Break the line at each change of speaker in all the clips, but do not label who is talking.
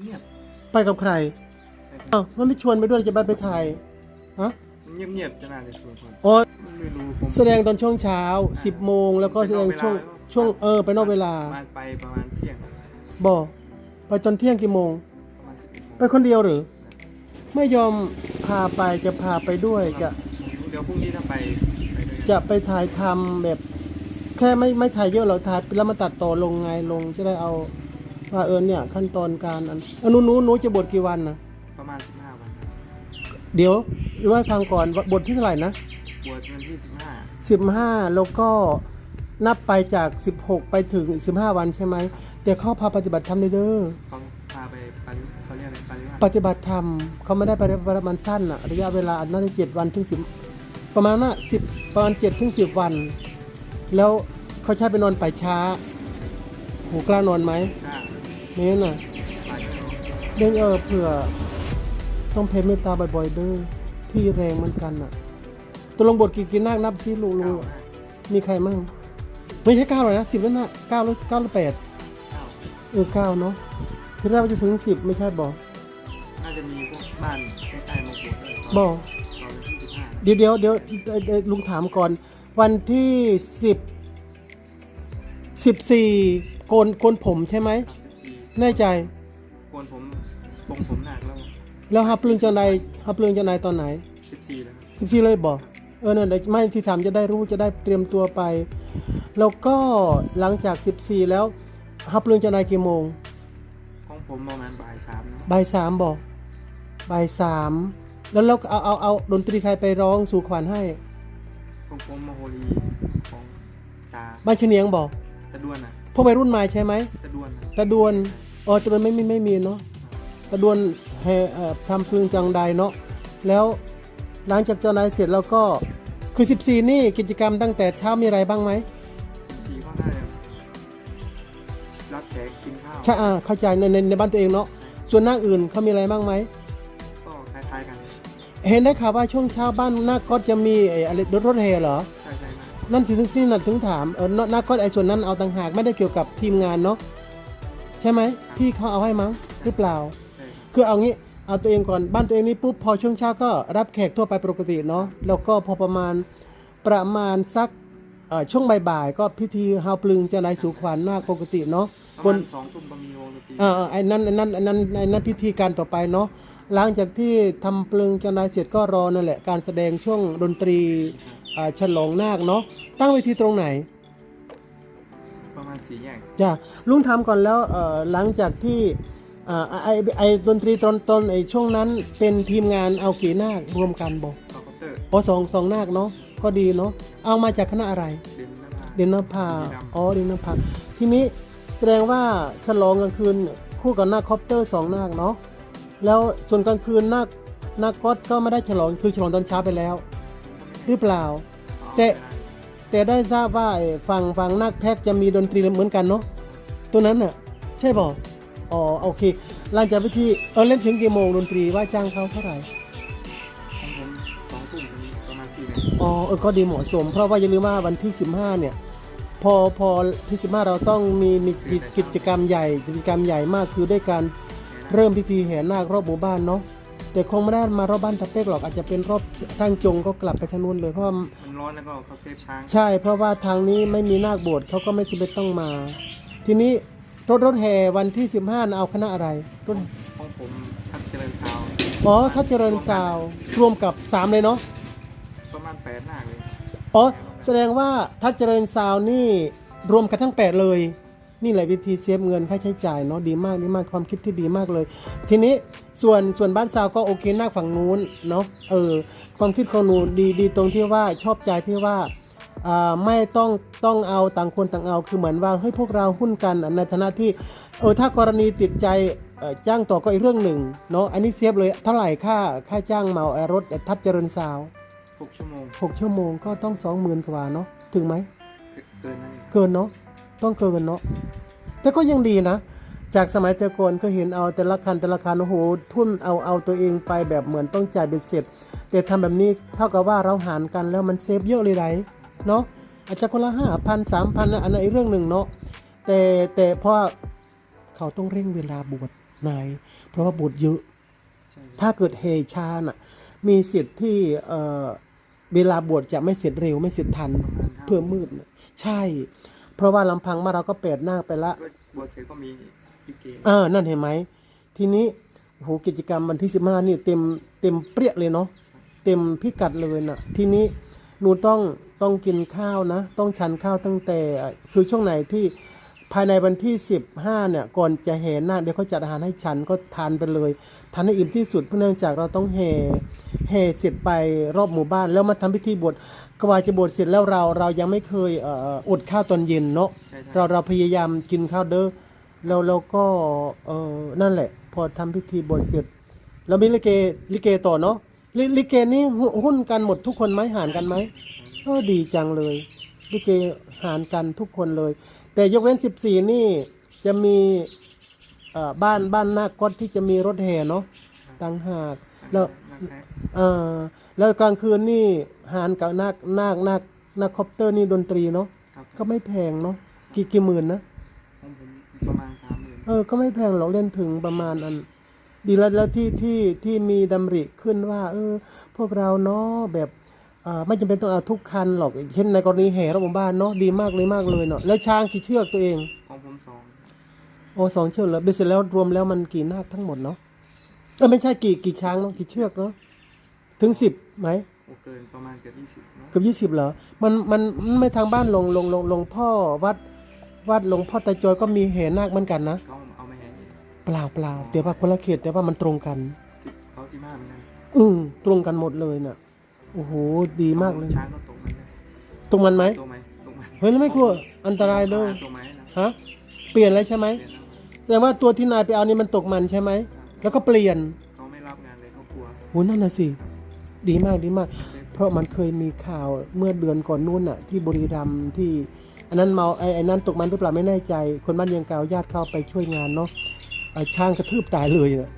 เงียบ
ไปกับใครอ้าวมันไม่ชวนไปด้วยจะไปไปถ่ายฮะ
เงียบเงียบๆจะนานจะชวนคน
อ๋อ
มันไม่รู้ผม
แสดงตอนช่วงเช้า 10โมงแล้วก็แสดงช่วงช่วงเออไปนอกเวลา
ประมาณไปประมาณเที่ยง
บอกไปจนเที่ยงกี่โมง
ประมาณสิบเอ็ดโมง
ไปคนเดียวหรือ ไม่ยอมพาไปจะพาไปด้วยจะ
เดี๋ยวพรุ่งนี้ถ้าไปไปด้วยกัน
จะไปถ่ายทำแบบ แค่ไม่ไม่ถ่ายเยอะเราถ่ายแล้วมาตัดต่อลงไงลงจะได้เอา ว่าเออเนี่ยขั้นตอนการอันเออหนูหนูหนูจะบวชกี่วันนะ
ประมาณสิบห้าวันครับ
เดี๋ยวรู้ให้ฟังก่อนว่าบทที่เท่าไหร่นะ
บวชวันที่สิบห้า
สิบห้าแล้วก็นับไปจากสิบหกไปถึงสิบห้าวันใช่ไหมแต่เขาพาปฏิบัติธรรมเด้อ
เขาพาไปปริเขาเรียกอะไรปริ
ปฏิบัติธรรมเขาไม่ได้ไปประมาณสั้นอะระยะเวลาอันนั้นเจ็ดวันถึงสิบประมาณน่ะสิบประมาณเจ็ดถึงสิบวัน แล้วเขาใช้ไปนอนป่าช้าโหกล้านอนไหม
กล้า
นี่น่ะ
ไปด้วย เนาะ
เรื่องเออเผื่อ ต้องเพรเมตตาบ่อยๆเด้อที่แรงเหมือนกันน่ะตัวลงบทกี่กี่นาคนับซิลุงลุ
เก้างห้า
มีใครมั่งไม่ใช่เก้าหรอกนะสิบแล้วนะเก้าหรือเก้าหรือแปด
เก้า
เออเก้าเนาะทีแรกว่าจะถึงสิบไม่ใช่บอก
น่าจะมีพวกบ้านใกล้ๆมาบวชด้วย
บอก
ตอนที่สิบห้า
เดี๋ยวเดี๋ยวเดี๋ยวเอ่อเอ่อลุงถามก่อน วันที่สิบสิบสี่โกนโกนผมใช่ไหม
สามสิบสี่
แน่ใจ
โกนผมปงผมหนักแล้ว
แล้วฮับปลึงจะนายฮับปลึงจะนายตอนไหน
สิบสี่แล้วครับ
สิบสี่เลยบอกเออเนี่ยเดี๋ยวไม่ที่ถามจะได้รู้จะได้เตรียมตัวไป แล้วก็หลังจากสิบสี่แล้วฮับปลึงจะนายกี่โมง
ของผมประมาณบ่ายสามนะ
บ่ายสามบอกบ่ายสามแล้วเราเอาเอาเอาดนตรีไทยไปร้องสู่ขวัญให้
ของผมมโหรีของตา
บ้านเฉนียงบอก
ตะดวนนะ
พวกวัยรุ่นมาใช่ไหม
ตะดวนนะ
ตะดวน อ๋อตะดวนไม่มีไม่มีเนาะตะดวนแห่เอ่อทำพึงจังใดเนาะแล้วหลังจากเจ้านายเสร็จแล้วก็คือ 14 นี่กิจกรรมตั้งแต่เช้ามีอะไรบ้างไหม
สิบสี่ก็น่าจะรับแขกกินข้าว
ใช่อ่าเข้าใจในในในบ้านตัวเองเนาะส่วนหน้าอื่นเขามีอะไรบ้างไหม
ก็คล้ายๆกัน
เห็นได้ข่าวว่าช่วงเช้าบ้านหน้าก็จะมีไอ้อะไรรถรถแห่เหรอ
ใช่ใช่มาก
นั่นถึงที่นั่นถึงถามเออหน้าก็ไอ้ส่วนนั้นเอาต่างหากไม่ได้เกี่ยวกับทีมงานเนาะ ใช่ไหมพี่เขาเอาให้มั้งหรือเปล่า
ใช่ครับ
คือเอางี้เอาตัวเองก่อนบ้านตัวเองนี่ปุ๊บพอช่วงเช้าก็รับแขกทั่วไปปกติเนาะแล้วก็พอประมาณประมาณสักเอ่อช่วงบ่ายๆก็พิธีฮาวปลึงจะนายสู่ขวัญนาคปกติเนาะ
ประ
บ
มานณสองทุ่มก็มีวงดนตรี
เอ่าไอ้นั่นไอ้นั่นไอ้นั่นไอ้นั่นพิธีการต่อไปเนาะหลังจากที่ทำปลึงจะนายเสร็จก็รอนั่นแหละการแสดงช่วงดนตรีอ่าฉลองนาคเนาะตั้งเวทีตรงไหน
ประมาณสี่แยก
จ้ะลุงทำก่อนแล้วเอ่อหลังจากที่อ่าไอไอไอดนตรีตอนตอนไอช่วงนั้นเป็นทีมงานเอากี่นาครวมกันบอก
คอปเตอร์
อ๋อสองสองนาคเนาะก็ดีเนาะเอามาจากคณะอะไร
เดนนภา
เดนนภาอ๋อเดนนภาทีนี้แสดงว่าฉลองกลางคืนคู่กับนาคคอปเตอร์สองนาคเนาะแล้วส่วนกลางคืนนาคนาคก๊อตก็ไม่ได้ฉลองคือฉลองตอนเช้าไปแล้ว หรือเปล่า แต่ แต่ได้ทราบว่าไอ้ฝั่งฝั่งนักแท็กจะมีดนตรีเหมือนกันเนาะตัวนั้นน่ะใช่บอกอ๋อโอเคหลังจากพิธีเออเล่นถึงกี่โมงดนตรีว่าจ้างเขาเท่าไหร่
ของผมสองทุ่มถึงประมาณตีหนึง
อ๋อเออก็ดีเหมาะสม เพราะว่าอย่าลืมว่าวันที่ 15 เนี่ย พอพอที่15 เราต้องมีมีกิจกิจกรรมใหญ่กิจกรรมใหญ่มากคือด้วยการเริ่มพิธีแห่นาครอบหมู่บ้านเนาะ แต่คงไม่ได้มารอบบ้านตะเป๊กหรอกอาจจะเป็นรอบทางจงก็กลับไปทางนู้นเลยเพราะว่า
มันร้อนแล้วก็เขาเซฟช้าง
ใช่ เพราะว่าทางนี้ไม่มีนาคโบสถ์เขาก็ไม่จำเป็นต้องมา ทีนี้รถรถแห่วันที่ 15น่ะเอาคณะอะไรรถ
ของผมทักเจริญซาวด์
อ๋อทัศเจริญซาวด์รวมกับ 3 เลยเนาะ
ประมาณแปดหน้าเลย
อ๋อแสดงว่าทัศเจริญซาวด์นี่รวมกันทั้ง 8 เลย นี่แหละวิธีเซฟเงินค่าใช้จ่ายเนาะดีมากดีมากความคิดที่ดีมากเลย ทีนี้ส่วนส่วนบ้านซาวก็โอเคนาคฝั่งนู้นเนาะเออความคิดของหนูดีดีตรงที่ว่าชอบใจที่ว่าอ่าไม่ต้องต้องเอาต่างคนต่างเอาคือเหมือนว่าเฮ้ยพวกเราหุ้นกันในฐานะที่เออถ้ากรณีติดใจเอ่อจ้างต่อก็อีกเรื่องหนึ่งเนาะอันนี้เซฟเลยเท่าไหร่ค่าค่าจ้างเหมาไอ้รถทัดเจริญสาว
หกชั่วโมง
หกชั่วโมงก็ต้องสองหมื่นกว่าเนาะถึงไหม
เกินนั่นเอง
เกินเนาะ ต้องเกินเนาะแต่ก็ยังดีนะ จากสมัยแต่ก่อนก็เห็นเอาแต่ละคันแต่ละคันโอ้โหทุ่นเอาเอาตัวเองไปแบบเหมือนต้องจ่ายเป็นเสร็จแต่ทำแบบนี้เท่ากับว่าเราหารกันแล้วมันเซฟเยอะเลยไรเนาะอาจจะคนละห้าพันสามพันอันนั้นอีกเรื่องหนึ่งเนาะแต่แต่เพราะเขาต้องเร่งเวลาบวชนายเพราะว่าบทเยอะ ถ้าเกิดเฮชาน่ะมีสิทธิ์ที่เออเวลาบวชจะไม่เสร็จเร็วไม่เสร็จทันเพื่อมืดใช่ เพราะว่าลำพังมาเราก็แปดหน้าคไปละ
ก็บวชเสร็จก็มีลิเก
เออนั่นเห็นไหม ทีนี้โหกิจกรรมวันที่สิบห้านี่เต็มเต็มเปรี้ยเลยเนาะเต็มพิกัดเลยน่ะ ทีนี้หนูต้องต้องกินข้าวนะ ต้องฉันข้าวตั้งแต่คือช่วงไหนที่ภายในวันที่สิบห้าเนี่ยก่อนจะแห่นาคเดี๋ยวเขาจัดอาหารให้ฉันก็ทานไปเลยทานให้อิ่มที่สุดเพราะเนื่องจากเราต้องแห่แห่เสร็จไปรอบหมู่บ้าน แล้วมาทำพิธีบวช กว่าจะบวชเสร็จแล้วเราเรายังไม่เคยเอ่ออดข้าวตอนเย็นเนาะ
ใช่ใช่
เราเราพยายามกินข้าวเด้อแล้วเราก็เออนั่นแหละ พอทำพิธีบวชเสร็จ แล้วมีลิเกลิเกต่อเนาะลิลิเกนี่หุหุ้นกันหมดทุกคนไหมหารกันไหมเออดีจังเลยลิเกหารกันทุกคนเลย แต่ยกเว้นสิบสี่นี่จะมีเอ่อบ้านบ้านนาคก็ที่จะมีรถแห่เนาะต่างหากแล้ว
นักแท้
เออแล้วกลางคืนนี่ หารกับนาคนาคนาคนาคคอปเตอร์นี่ดนตรีเนาะ
ครับ
ก็ไม่แพงเนาะกี่กี่หมื่นนะ
ของผมประมาณสามหมื่น
เออก็ไม่แพงหรอกเล่นถึงประมาณอัน ดีแล้วแล้วที่ที่ที่มีดำริขึ้นว่า เออ พวกเราเนาะแบบเอ่อไม่จำเป็นต้องเอาทุกคันหรอกเช่นในกรณีแห่รอบหมู่บ้านเนาะดีมากเลยมากเลยเนาะแล้วช้างกี่เชือกตัวเอง
ของผมสอง
โอ้สองเชือกแล้วเบ็ดเสร็จแล้วรวมแล้วมันกี่นาคทั้งหมดเนาะเออไม่ใช่กี่กี่ช้างเนาะกี่เชือกเนาะถึงสิบไหม
โอ เกินประมาณเกือบยี่สิบเนาะ
เกือบยี่สิบเหรอ มันมันมันไม่ทางบ้านหลวงหลวงหลวงหลวงพ่อวัดวัดหลวงพ่อตาจอยก็มีแห่นาคเหมือนกันนะ
เขาเอามาให้
เปล่าเปล่าแต่ว่าคนละเขตแต่ว่ามันตรงกัน
สิบเขาสิบห้าเหมือนกัน
อืมตรงกันหมดเลยน่ะโอ้โหดีมากเลย
ช้างก็ตกมันเลย
ตรงมันไหม
ตัวไหมตกมัน
เฮ้ยแล้วไม่กลัวอันตรายเลย
ตัวไหมนะ
ฮะเปลี่ยนแล้วใช่ไหม
เปลี่ยนแล้ว
แสดงว่าตัวที่นายไปเอานี่มันตกมันใช่ไหมแล้วก็เปลี่ยน
เขาไม่รับงานเลยเขากลัว
โหนั่นน่ะสิ ดีมากดีมาก เพราะมันเคยมีข่าวเมื่อเดือนก่อนนู่นน่ะ ที่บุรีรัมย์ที่อันนั้นเมาไอ้ไอ้นั้นตกมันหรือเปล่าไม่แน่ใจ คนบ้านยังเกาวญาติเข้าไปช่วยงานเนาะไอ้ช้างกระทืบตายเลยน่ะ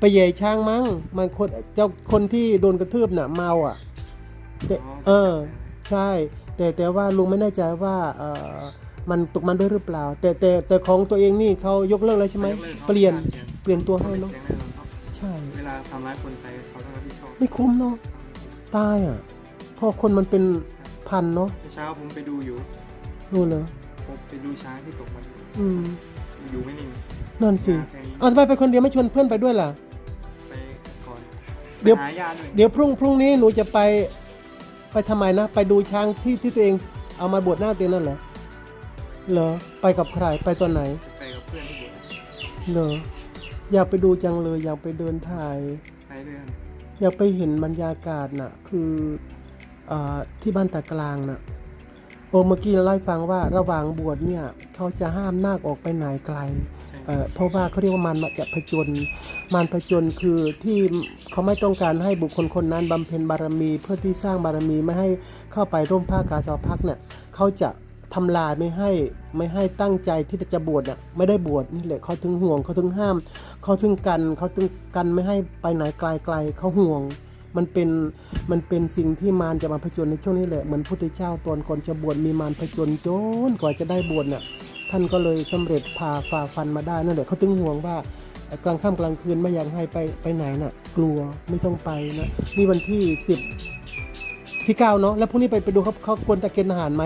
ไปเหย่ช้างมั้งมันคนเจ้าคนที่โดนกระทืบน่ะเมาอะแต่เออใช่ แต่แต่ว่าลุงไม่แน่ใจว่าเออมันตกมันด้วยหรือเปล่า แต่แต่แต่ของตัวเองนี่เขายกเลิกแล้วใช่ไหม
ยกลิกขา
เปลี่ยน
สีง
เปลี่ยนตัวให้
เขา
เนาะ
เสียงแน่นอนครับ
ใช่
เวลาทำร้ายคนไป
ไม่คุ้มเนาะตายอะเพราะคนมันเป็นพันเนาะ
เช้าผมไปดูอยู่
รู้เลย
ผมไปดูช้างที่ตกมันอยู่
อืม
อยู่ไม่นิ่ง
นั่นสิ
หาแทง
เอาทำไมไปคนเดียวไม่ชวนเพื่อนไปด้วยล่ะ
ไปก่อน
เดี๋ยว
ไปหายาด้วย
เดี๋ยวพรุ่งพรุ่งนี้หนูจะไปไปทำไมนะ ไปดูช้างที่ที่ตัวเองเอามาบวชหน้าเตียงนั่นเหรอเหรอไปกับใครไปตอนไหน
ไปกับเพื่อนที่บวช
เหรออยากไปดูจังเลยอยากไปเดินถ่าย
ไปเรื่อย
อยากไปเห็นบรรยากาศน่ะคืออที่บ้านตากลางน่ะโอ้เมื่อกี้เราเล่าให้ฟังว่าระหว่างบวชเนี่ยเขาจะห้ามนาคออกไปไหนไกลเเพราะว่าเขาเรียกว่ามันจะผจญมันผจญคือที่เขาไม่ต้องการให้บุคคลคนนั้นบำเพ็ญบารมี เพื่อที่สร้างบารมีไม่ให้เข้าไปร่วมภาคกาสาวพักเนี่ยเขาจะ ทำลายไม่ให้ไม่ให้ตั้งใจที่จะบวชน่ะไม่ได้บวชนี่แหละเขาถึงห่วงเขาถึงห้าม เขาถึงกันเขาถึงกันไม่ให้ไปไหนไกลๆเขาห่วง มันเป็นมันเป็นสิ่งที่มารจะมาผจญในช่วงนี้แหละเหมือนพุทธเจ้าตอนก่อนจะบวชมีมารผจญจนกว่าจะได้บวชน่ะท่านก็เลยสำเร็จพาฝ่าฟันมาได้นั่นแหละเขาถึงห่วงว่ากลางค่ำกลางคืนไม่อยากให้ไปไปไหนน่ะ กลัวไม่ต้องไปนะนี่วันที่สิบที่เก้าเนาะแล้วพรุ่งนี้ไปไปดูเขาเขาควรจะเกณฑ์อาหารไหม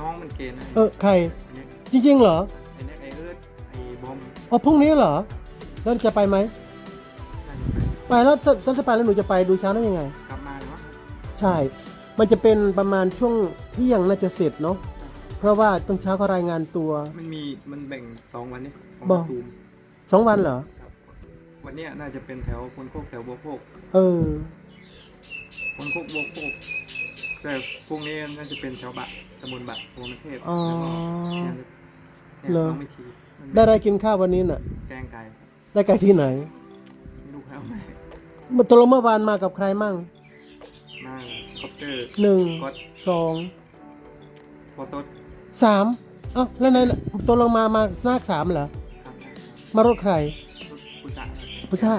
น้องมันเกณฑ์นะ
เออใคร
อันเนี้ย
จริงๆเหรอ
อันเนี้ยไอเอิร์ธไอบอม
อ๋อพรุ่งนี้เหรอแล้วจะไปไหม
น่าจะไป
ไปแล้วถ้าถ้าจะไปแล้วหนูจะไปดูช้างได้ยังไง
กลับมาเนาะ
ใช่ มันจะเป็นประมาณช่วงเที่ยงน่าจะเสร็จเนาะเพราะว่าตอนเช้าก็รายงานตัว
มันมีมันแบ่งสองวันนี่ของ
บ่
มะตูม
สองวันเหรอ
ครับวันเนี้ยน่าจะเป็นแถวพนโคกแถวบัวโคก
เออ
พนโคกบัวโคก แต่พวกนี้น่าจะเป็นแถวบะตำบลบะโพมเทพ
อ๋อ
แล้วก็เนี่ยเนี่ย
เหรอ
น้องไม่ชีมัน
ได้อะไรกินข้าววันนี้น่ะ
แกงไก่
ได้ไกลที่ไหน
ไม่รู้ครับไหม
เมื่อตกลงเมื่อวานมากับใครมั่ง
หน้าคอปเตอร์
หนึ่ง
ก็
สอง
โฟโต้
สามเอ้าแล้วในตกลงมามาหน้าสามเหรอ
ครับ
มารถใคร
ผู้ชาย
พุชา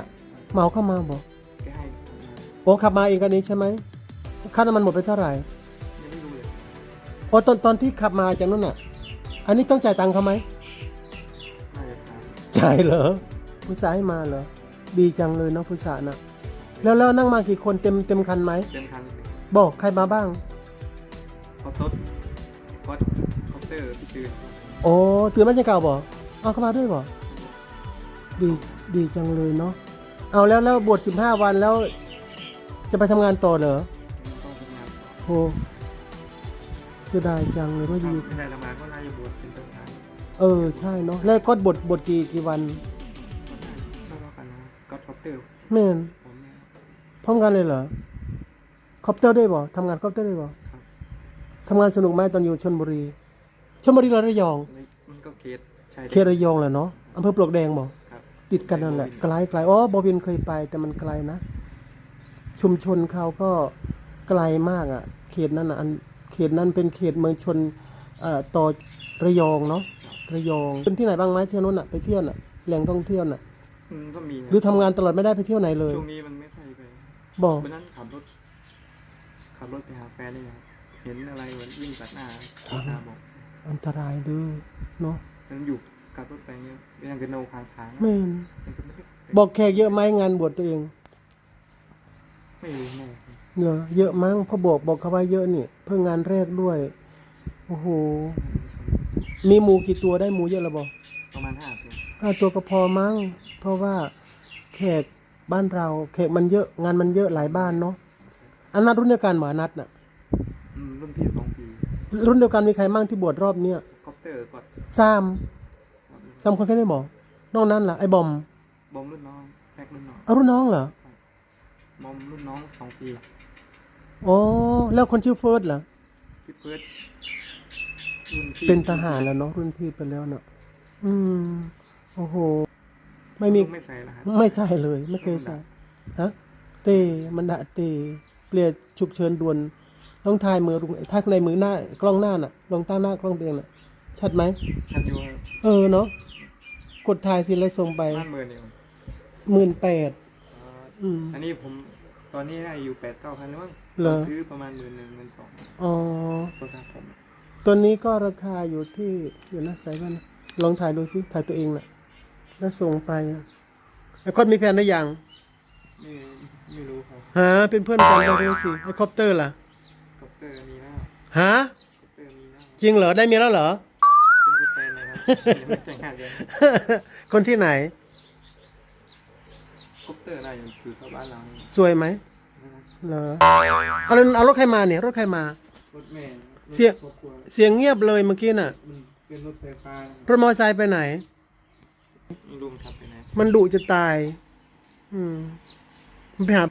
เหมาเข้ามาบอก
แกให้
โอ้ขับมาเองกันนี้ใช่ไหม ค่าน้ำมันหมดไปเท่าไหร่
ยังไม่รู้เลย
โอ้ตอนตอนที่ขับมาจากนู้นน่ะ อันนี้ต้องจ่ายตังค์เขาไหม
น่าจะทาน
จ่ายเหรอผู้สาให้มาเหรอดีจังเลยเนาะผู้สานะแล้วแล้วนั่งมากี่คนเต็มเต็มคันไหม
เต็มคันเลย
บอกใครมาบ้าง
เขาทดก็คอปเตอร์พี่ตื่น
โอ้ตื่นมาจากเก่าบ่เอาเข้ามาด้วยบ่ดีดีจังเลยเนาะเอาแล้วแล้วบวชสิบห้าวันแล้ว จะไปทำงานต่อเหรอ โอ้เสียดายจังเลยว่าอยู่
ไม่ได้ทำงานก็น่าจะบวชเป็นต้นทาง
เออใช่เนาะแล้วก็บทบทกี่กี่วัน
ก็ได้ก็กันนะก็คอปเตอร์
แม่น
ผมเนี่ย
พร้อมกันเลยเหรอคอปเตอร์ได้บ่ทำงานคอปเตอร์ได้บ่ทำงานสนุกไหมตอนอยู่ชนบุรีชนบุรีระยอง
มันก็เคสใช่
เขตระยองแหละเนาะอำเภอปลวกแดง
บ่
ติดกันนั่นแหละไกลไกลอ๋อบอบินเคยไปแต่มันไกลนะ ชุมชนเขาก็ ไกลมากอะ เขตนั้นอะอันเขตนั้นเป็นเขตเมืองชนเอ่อต่อระยองเนาะระยองเป็นที่ไหนบ้างไหมเที่ยวนู้นอะไปเที่ยวน่ะแหล่งท่องเที่ยวน่ะ
อืมก็มีนะ
หรือทำงานตลอดไม่ได้ไปเที่ยวไหนเลย
ช่วงนี้มันไม่ค่อยไป
บอก
วันนั้นขับรถขับรถไปหาแฟนนี่ครับเห็นอะไรเหมือนวิ่งตัดหน้าตัดหน้าบอก
อันตรายเด้อเนาะ
มันอยู่ขับรถไปเนี่ยยังกระโนคางทาง
แม่น
มันก็ไม่ได้
บอกแขกเยอะไหมงานบวชตัวเอง
ไม่รู้แน่
เหรอเยอะมั้งพอบอกบอกเขาว่าเยอะนี่เพิ่งงานแรกด้วยโอ้โหมีหมูกี่ตัวได้หมูเยอะหรือบอก
ประมาณห้าตัว
ห้าตัวก็พอมั้งเพราะว่าแขกบ้านเราแขกมันเยอะงานมันเยอะหลายบ้านเนาะอันนัดรุ่นเดียวกันหมานัดน่ะ
อืมรุ่นพี่สองปี
รุ่นเดียวกันมีใครมั่งที่บวชรอบเนี้ย
คอปเตอร์ก็
สามสามคนแค่ได้บอกนอกนั้นล่ะไอ้บอม
บอมรุ่นน้องแพ็กรุ่นน้อง
เอารุ่นน้องเหรอบ
อมรุ่นน้องสองปี
อ๋อแล้วคนชื่อเฟิร์สล่ะ
พี่เพิร์ดรุ่นพี่
เป็นทหารแล้วเนาะรุ่นพี่ไปแล้วเนาะอืมโอ้โห ไม่มี
ลูกไม่ใส่รหัส
ไม่ใช่เลย ไม่เคยใส่ฮะเตมันดะเตเปลี่ยนฉุกเฉินด่วนลองทายมือลุงทักในมือหน้ากล้องหน้าน่ะลองตั้งหน้ากล้องตัวเองน่ะ ชัดไหม
ทันอยู่
เออเนาะกดถ่ายสิแล้วส่งไป
บ้านเมืองเนี่ย
หมื่นแปด อืม
อันนี้ผมตอนนี้ได้อยู่แปดเก้าพันแล้วมั้ง
เหรอ
ซื้อประมาณหมื่นหนึ่งหมื่นสอง
อ๋อ
โทรศัพท์ผม
ตัวนี้ก็ราคาอยู่ที่อยู่หน้าไซส์บ้านนะลองถ่ายดูสิถ่ายตัวเองน่ะแล้วส่งไปไอ้คอดมีแผนหรือยัง
ไม่ไม่รู้ครับ
หาเป็นเพื่อนกันไปดูสิไอ้คอปเตอร์ล่ะ
คอปเตอร์มีแล้ว
ฮะ
คอปเตอร์มีแล้ว
จริงเหรอได้เมียแล้วเหรอ
เป็นแฟนเลยครับยังไม่แต่งงานเลย
คนที่ไหน
คอปเตอร์น่าจะอยู่เข้าบ้านเรานี่
สวยไหม เหรอเอาแล้วเอารถใครมาเนี่ยรถใครมา
รถแม่รถ
เสีย
ครอบครัว
เสียงเงียบเลยเมื่อกี้น่ะ
มันเป็นรถไฟฟ้าร
ถมอเตอร์ไซค์ไปไหน
ไม่รู้มันขับไปไหน
มันดุจะตาย อืมมันไปหา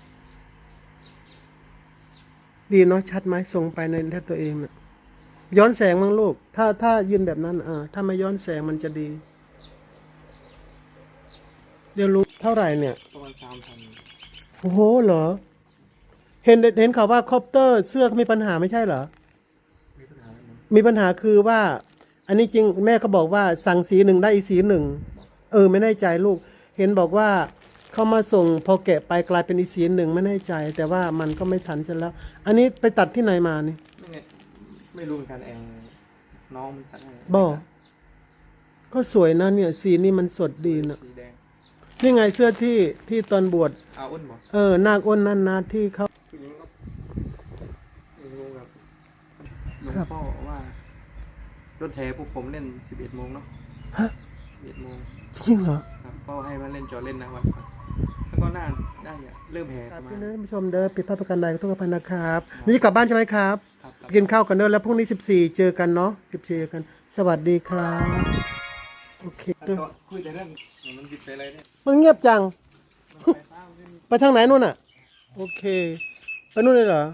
ดีเนาะชัดไหมส่งไปในแทบตัวเองน่ะ ย้อนแสงมั้งลูก ถ้าถ้ายืนแบบนั้น อ่า ถ้าไม่ย้อนแสงมันจะดี เดี๋ยวรู้เท่าไหร่เนี่ย
ประมาณสามพัน
โอ้โหเหรอ เห็นเห็นข่าวว่าคอปเตอร์เสื้อมีปัญหาไม่ใช่เหรอ
มีปัญหาอะไรไหม
มีปัญหาคือว่า อันนี้จริงแม่ก็บอกว่าสั่งสีหนึ่งได้อีกสีหนึ่งเออไม่แน่ใจลูก เห็นบอกว่าเขามาส่งพอแกะไปกลายเป็นอีกสีหนึ่งไม่แน่ใจ แต่ว่ามันก็ไม่ทันเสร็จแล้ว อันนี้ไปตัดที่ไหนมานี่
ไม่เนี่ยไม่รู้เหมือนกันแองน้องมันตัดให้
บอกก็สวยนะเนี่ยสีนี่มันสดดีนะ
สีแดง
นี่ไงเสื้อที่ที่ตอนบวช
เอาอ้นบอก
เออนาคอ้นนั่นนะที่เขา
ผู้หญิงก็ไม่รู้ครับหล วง
ครับ
พ่อบอกว่ารถแห่พวกผมเล่นสิบเอ็ดโมงเนาะ
ฮะ
สิบเอ็ดโมง
จริงเหรอ
ครับพ่อให้มาเล่นจอเล่นนะวันครับแล้วก็น่าได้อะเริ่มแห่
ค
ป
รับ
ระมา
พี่
ณ
น้องผู้ชมเด้อปิดภาพประกันใดก็ต้องขออภัยนะครับนี่กลับบ้านใช่ไหมครับ
ครับ
กินข้าวกันเด้อแล้วพรุ่งนี้ 14 เจอกันเนาะ14เจอกัน สวัสดีครับโอเค
แล้วก็คุยแต่เรื่องมันบิดไปอะไรเนี่ย
มันเงียบจัง
ไฟฟ้ามันไม่มี
ไปทางไหนนู่นอะ โอเค ไปนู่นเลยเหรอ